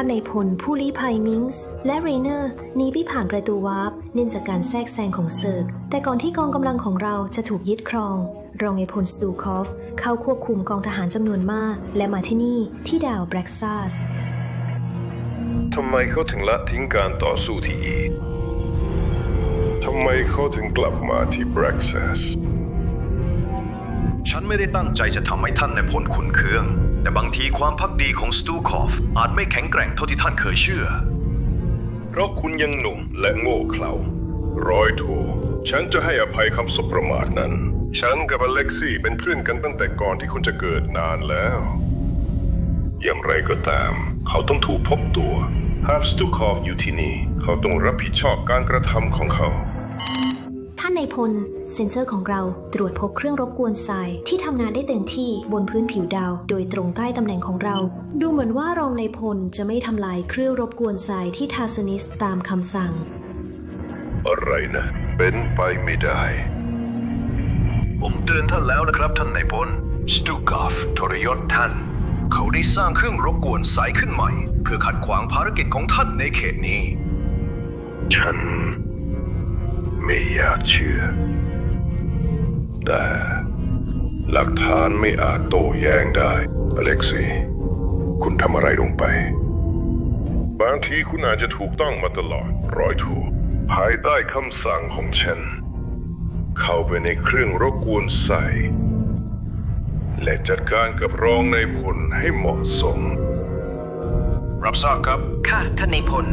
ท่านในพลผู้ลี้ภัยมิงส์และเรเนอร์หนีไปผ่านประตูวาร์ปเนื่องจากการแทรกแซงของเซิร์กแต่ก่อนที่กองกำลังของเราจะถูกยึดครอง รองนายพลสตูคอฟ เข้าควบคุมกองทหารจำนวนมาก และมาที่นี่ที่ดาวแบร็กซัสทำไมเขาถึงละทิ้งการต่อสู้ที่อีทำไมเขาถึงกลับมาที่แบร็กซัส ฉันไม่ได้ตั้งใจจะทำให้ท่านในพลขุนเคือง แต่บางทีความพักดีของสตูคอฟอาจไม่แข็งแกร่งเท่าที่ท่านเคยเชื่อ เพราะคุณยังหนุ่มและโง่เขลาร้อยโทฉันจะให้อภัยคำสบประมาทนั้น ฉันกับอเล็กซี่เป็นเพื่อนกันตั้งแต่ก่อนที่คุณจะเกิดนานแล้ว อย่างไรก็ตาม เขาต้องถูกพบตัว หากสตูคอฟอยู่ที่นี่ เขาต้องรับผิดชอบการกระทำของเขา ในายพล เซ็นเซอร์ของเราตรวจพบเครื่องรบกวนทราย ที่ทำงานได้เต็มที่บนพื้นผิวดาว โดยตรงใต้ตำแหน่งของเรา ดูเหมือนว่ารองในายพลจะไม่ทำลายเครื่องรบกวนทรายที่ทาสนิสตามคำสั่ง อะไรนะ เป็นไปไม่ได้ ผมเตือนท่านแล้วนะครับท่านนายพล สตูกอฟทรยศท่าน เขาได้สร้างเครื่องรบกวนสายขึ้นใหม่ เพื่อขัดขวางภารกิจของท่านในเขตนี้ ฉัน ไม่อยากเชื่อ แต่หลักฐานไม่อาจโต้แย้งได้ อเล็กซี่คุณทำอะไรลงไป บางทีคุณอาจจะถูกต้องมาตลอด ร้อยถูก ภายใต้คำสั่งของฉัน เข้าไปในเครื่องรบกวนใส่ และจัดการกับรองในายพลให้เหมาะสม รับทราบครับ ค่ะท่านในายพล